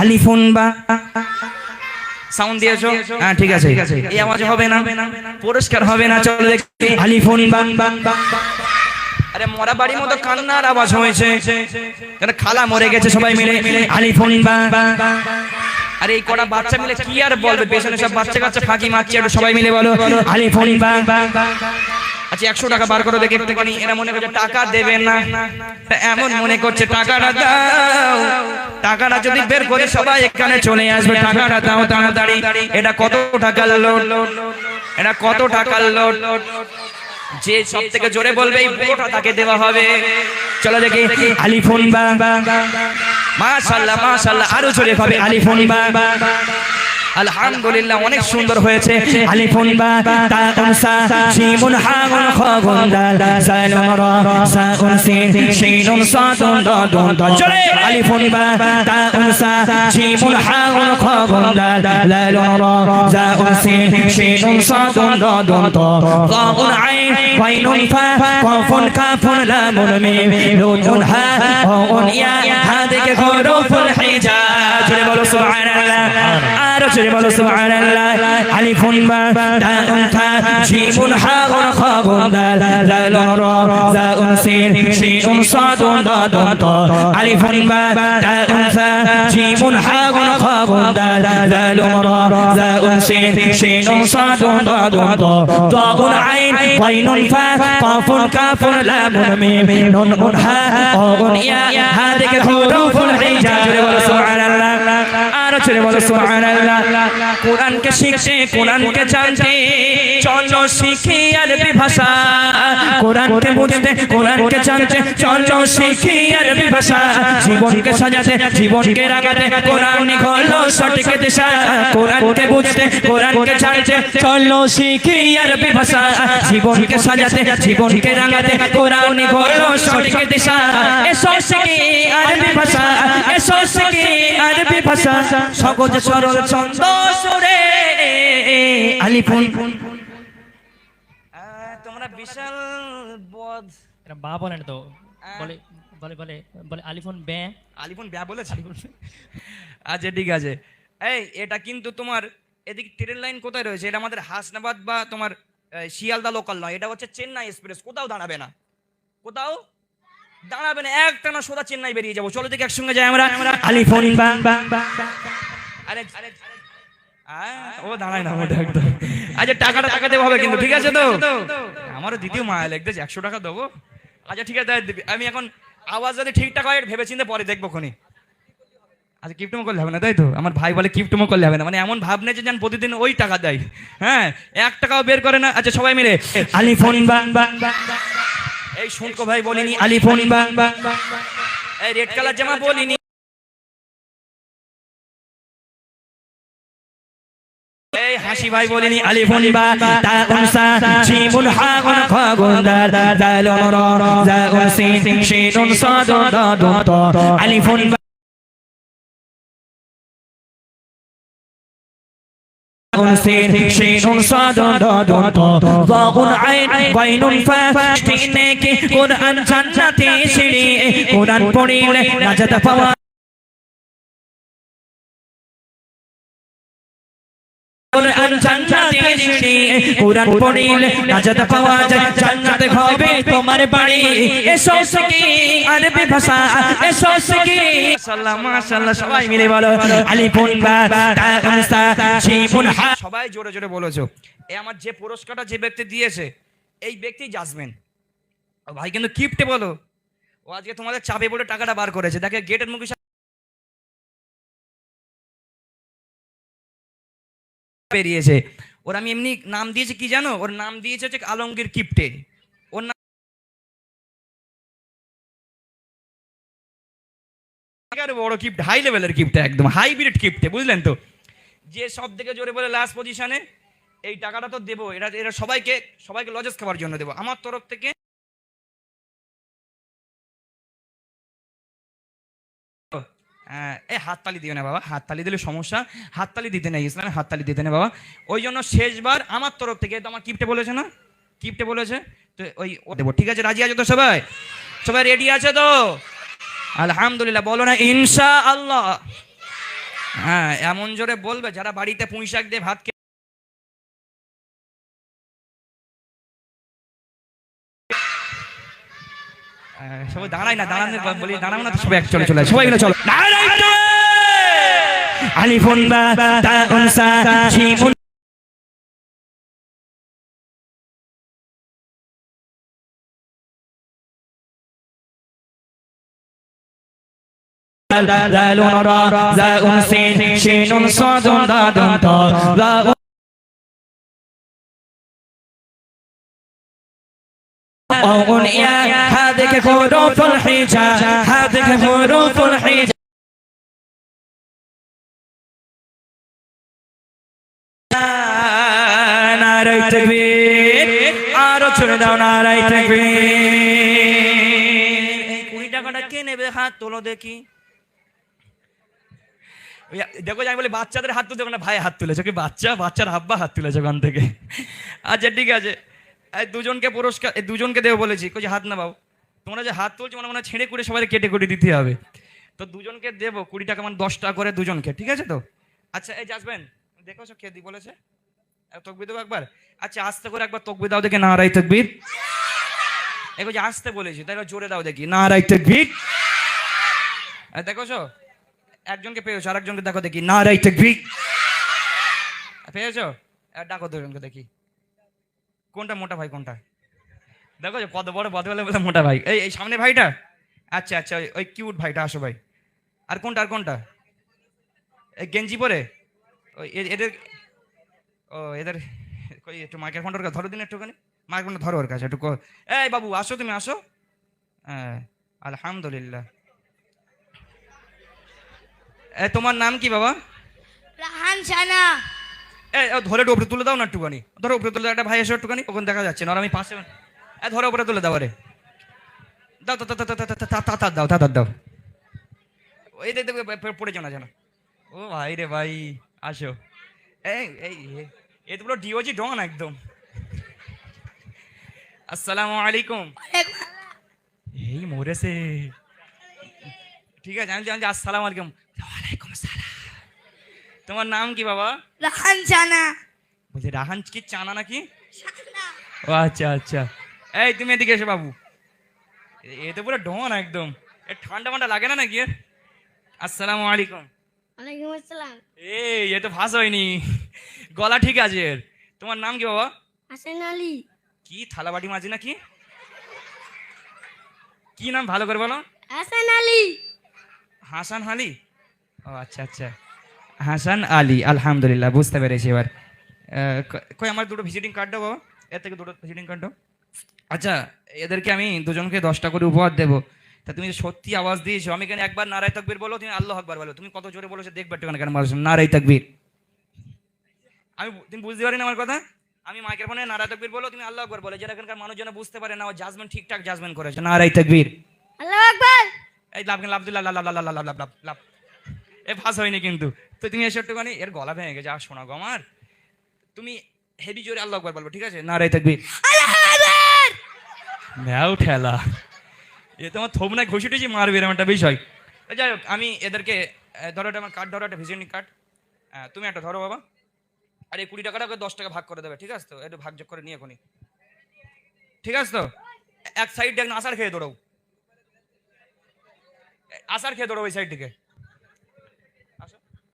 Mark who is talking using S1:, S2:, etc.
S1: আলিফুন বা সাউন্ড দিয়েছ? হ্যাঁ ঠিক আছে। এই আওয়াজ হবে না? পুরস্কার হবে না? চলো দেখি। আলিফুন বা আরে মরা বাড়ির মতো কান্নার আওয়াজ হয়েছে। কেন খালা মরে গেছে সবাই মিলে? আলিফুন বা আরে এই কটা বাচ্চা মিলে কি আর বলবে? পেছনে সব বাচ্চা কাচ্চা ফাঁকি মারছে একটু সবাই মিলে বলো। আলিফুন বা আচ্ছা একশো টাকা বার করে দেখে একটুখানি। এরা মনে করছে টাকা দেবে না। এমন মনে করছে, টাকাটা দাও। টাকাটা যদি বের করে সবাই এখানে চলে আসবে, টাকাটা দাও তাড়াতাড়ি। এটা কত টাকার লোড? এটা কত টাকার লোড? যে সব থেকে জোরে বলবে, এই পুরোটা তাকে দেওয়া হবে। চলো দেখি আলিফোন বা। মাশাল্লাহ মাশাল্লাহ, আরও জোরে হবে আলিফোন বা। আলহামদুলিল্লাহ অনেক সুন্দর হয়েছে। আলিফুন বা তা উনসা শিমুন হাগুন খাগুন দাল সালুন রা সাউন সিন শিনুন সাদুন দাদুন দা চলে। আলিফুন বা তা উনসা শিমুন হাগুন খাগুন দাল লালুন রা সাউন সিন শিনুন সাদুন দাদুন দা গাউন আইন ওয়াইনুন ফা কাফুন কাফুন লামুন মিম নুন হা ওন ইয়া হাদিকে হুরুফুল হিজাজ চলে বলো সুবহানাল্লাহ। আরও চলে বলো সুবহানাল্লাহ। আলিফুন বা দাউন থা জিমুন হাগুন খাগুন দাল লালুন রা জাউন সিন শিনুন সাদুন দাদুন তা। আলিফুন বা দাউন থা জিমুন হাগুন খাগুন দাল লালুন রা জাউন সিন শিনুন সাদুন দাদুন তা। দাউন আইন, ওয়াইনুন ফা, কাফুন কাফুন, লামুন, মিম নুন নুন হা ইয়া হাদিকে বলো সুবহানাল্লাহ চলে বলো সুবহানাল্লাহ। কোরআনকে শিখতে কোরআনকে জানতে চলো শিখি আরবি ভাষা। কোরআনকে বুঝতে কোরআনকে জানতে চলো শিখি আরবি ভাষা। জীবনকে সাজাতে জীবনকে রাগাতে কোরআন হলো সঠিক দিশা। কোরআনকে বুঝতে কোরআনকে জানতে চলো শিখি আরবি ভাষা। জীবনকে সাজাতে জীবনকে রাগাতে কোরআন হলো সঠিক দিশা। এসো শিখি আরবি ভাষা এসো শিখি ভাষা সহজ সরল ছন্দ সুরে আলিফুন তোমরা বিশাল বদ।
S2: এরা বা বলে না তো বলে বলে বলে বলে আলিফোন বে
S1: আলিফুন ব্যা বলেছে? আচ্ছা ঠিক আছে। এই এটা কিন্তু তোমার এদিকে ট্রেন লাইন কোথায় রয়েছে? এটা আমাদের হাসনাবাদ বা তোমার শিয়ালদা লোকাল নয়। এটা হচ্ছে চেন্নাই এক্সপ্রেস কোথাও দাঁড়াবে না। কোথাও? দাঁড়াবে না একটানা সোজা চেন্নাই বেরিয়ে যাব। চলো দেখি একসঙ্গে যাই আমরা। আলিফোন বা। আরে ও দাঁড়ায় না ওটা একদম। আচ্ছা টাকাটা টাকা দেবো হবে কিন্তু ঠিক আছে তো? আমারও দ্বিতীয় মায়া লাগতেছে একশো টাকা দেবো। আচ্ছা ঠিক আছে আমি এখন আওয়াজ যদি ঠিকঠাক হয় ভেবে চিন্তে পরে দেখব খনি। আচ্ছা কিপ্টমো করলে হবে না তাই তো? আমার ভাই বলে কিপ্টমো করলে হবে না। মানে এমন ভাব নেই যে যেন প্রতিদিন ওই টাকা দেয়। হ্যাঁ এক টাকাও বের করে না। আচ্ছা সবাই মিলে। আলিফোন এই শুনকো ভাই বলিনি আলিফোন এই রেড কালার জামা বলিনি এই হাসি ভাই বলিনি আলিফুন বা তা উনসা শিমুন হাগুন খাগুন দাল দালুন রা জাউন সিন শিনুন সাদুন দাদুন তা আলিফুন শিনুন সাদুন দাদুন তা যাগুন আইন গাইনুন ফা তিনে কি কোরআন জান্নাতে সিঁড়ি কোরআন পড়িলে নাজাত পাওয়া সবাই জোরে জোরে বলেছ আমার যে পুরস্কারটা যে ব্যক্তি দিয়েছে, এই ব্যক্তি জাজমেন। ভাই, কিন্তু কিপটে বলো। ও আজকে তোমাদের চাপে বলে টাকাটা বার করেছে। দেখে গেটের মুখে বেরিয়েছে ওর আমি এমনি নাম দিয়েছি কি জানো? ওর নাম দিয়েছে হচ্ছে আলমগীর কিপটে। ওর নাম বড় কিপ্ট হাই লেভেলের কিপ্টে একদম হাইব্রিড কিপ্টে, বুঝলেন তো? যে সব থেকে জোরে বলে লাস্ট পজিশনে এই টাকাটা তো দেবো। এটা এটা সবাইকে সবাইকে লজেস খাওয়ার জন্য দেবো। আমার তরফ থেকে এ হাততালি দিও না বাবা, হাততালি দিলে সমস্যা। হাততালি দিতে নেই ইসলামে হাততালি দিতে নেই বাবা। ওই জন্য শেষবার আমার তরফ থেকে, তো আমার কিপটে বলেছে না? কিপটে বলেছে? তো ওই ও দেবো, ঠিক আছে, রাজি আছে তো সবাই? সবাই রেডি আছে তো? আলহামদুলিল্লাহ, বলো না ইনশা আল্লাহ হ্যাঁ এমন জোরে বলবে যারা বাড়িতে পুঁই শাক দিয়ে ভাত সবাই দাঁড়ায় না, দাঁড়ানোর বলি, দাঁড়াও না সবাই এক চলে চলে সবাই এগুলো চলো। আলিফুন বা তা উনসা শিমুন دال را زاء سين شين صاد ضاد طا أو يا هذه حروف الحجاب هذه حروف الحجاب নারাই তকবীর আরো ছেড়ে দাও নারাই তকবীর এই কুড়ি টাকাটা কে নেবে হাত তোলো দেখি ওই দেখো যে আমি বলি বাচ্চাদের হাত তুলতে না ভাই হাত তুলেছে কি বাচ্চা বাচ্চার হাব্বা হাত তুলেছে ওখান থেকে আচ্ছা ঠিক আছে এই দুজনকে পুরস্কার এই দুজনকে দেবো বলেছি কই হাত না বাবু তোমরা যে হাত তুলছো মানে মনে ছেড়ে কুড়ে সবাই কেটে কুটে দিতে হবে। তো দুজনকে দেবো কুড়ি টাকা মানে দশ টাকা করে দুজনকে ঠিক আছে তো? আচ্ছা এই যাসবেন দেখো কে দি বলেছে। এ, তকবির দেবো একবার? আচ্ছা আস্তে করে একবার তকবির দাও দেখি নারাই তকবির। এগো যে আসতে বলেছি তাই জোরে দাও দেখি নারাই তকবির। এ, দেখোছো একজনকে পেয়েছ আর একজনকে দেখো দেখি নারাই তকবির। পেয়েছ? ডাকো দুজনকে দেখি। কোনটা মোটা ভাই কোনটা? দেখো যে পদ বড় পদ বলে বলে মোটা ভাই। এই এই সামনে ভাইটা? আচ্ছা আচ্ছা ওই- কিউট ভাইটা আসো ভাই। আর কোনটা আর কোনটা? এই গেঞ্জি পরে? ওই এদের ও এদের কই একটু মাইক্রোফোনটা ওর কাছে ধরো দিন একটুখানি। মাইক্রোফোনটা ধরো ওর কাছে একটু এই বাবু আসো তুমি আসো। হ্যাঁ আলহামদুলিল্লাহ। এ তোমার নাম কি বাবা?
S3: রাহান সানা।
S1: এ ধরে উপরে তুলে দাও না একটুখানি। ধরো উপরে তুলে দাও একটা ভাই এসো একটুখানি ওখানে দেখা যাচ্ছে না আর আমি পাশে ধরে উপরে তুলে দাও রে দাও তা দাও দাও দাও দাও এই দেখ পড়ে যাও না জানো ও ভাই রে ভাই আসো। এই এই এ তো পুরো ডিওজি ডন একদম। আসসালামু আলাইকুম। এই মরেছে ঠিক আছে আমি জানি আসসালামু আলাইকুম। ওয়ালাইকুম সালাম তোমার নাম কি বাবা?
S3: রাহান জানা
S1: বলছি রাহান কি চানা নাকি? ও আচ্ছা আচ্ছা। এই তুমি এদিকে এসো বাবু। এ- তো পুরো ডন একদম। এ ঠান্ডা মান্ডা লাগে না নাকি? আসসালামু আলাইকুম।
S3: ওয়ালাইকুম আসসালাম।
S1: এই এ তো ফাঁস হয়নি। গলা ঠিক আছে এর। তোমার নাম কি বাবা?
S3: হাসান আলী।
S1: কি থালাবাটি মাঝি নাকি? কি নাম ভালো করে বলো?
S3: হাসান আলী।
S1: হাসান আলী? ও আচ্ছা আচ্ছা। হাসান আলী আলহামদুলিল্লাহ বুঝতে পেরেছি এবার। কই আমার দুটো ভিজিটিং কার্ড দাও বাবা। এর থেকে দুটো ভিজিটিং কার্ড দাও। আচ্ছা এদেরকে আমি দুজনকে দশটা করে উপহার দেবো। তা তুমি সত্যি আওয়াজ দিয়েছ আমি কেন একবার নারায় তকবীর বলো তুমি আল্লাহ আকবার বলো তুমি কত জোরে বলেছ দেখবে একটু কেন মানুষ নারাই তকবীর। আমি তুমি বুঝতে পারি না আমার কথা? আমি মাইকের ফোনে নারায় তকবীর বলো তুমি আল্লাহ আকবার বলে যেটা এখানকার মানুষ যেন বুঝতে পারে না ও জাজমেন্ট ঠিকঠাক জাজমেন্ট করেছে নারাই তকবীর।
S3: আল্লাহ আকবার!
S1: এই লাভ লাভ লাভ লাভ লাভ লাভ লাভ লাভ লাভ। এ ফাঁস হয়নি কিন্তু। তো তুমি এসে একটুখানি এর গলা ভেঙে গেছে আর শোনা গো আমার। তুমি হেভি জোরে আল্লাহ একবার বলব ঠিক আছে? না রে থাকবি ম্যাও ঠেলা। এ তোমার থোপ না ঘুষি টুসি মারবে এরকম একটা বিষয়। যাই হোক, আমি এদেরকে ধরো আমার কার্ড ধরো একটা ভিজিটিং কার্ড তুমি একটা ধরো বাবা। আর এই কুড়ি টাকাটা ওকে দশ টাকা ভাগ করে দেবে, ঠিক আছে তো? একটু ভাগ যোগ করে নিয়ে এখনই। ঠিক আছে তো? এক সাইড দেখ না আসার খেয়ে দৌড়াও। আসার খেয়ে দৌড়ো ওই সাইড থেকে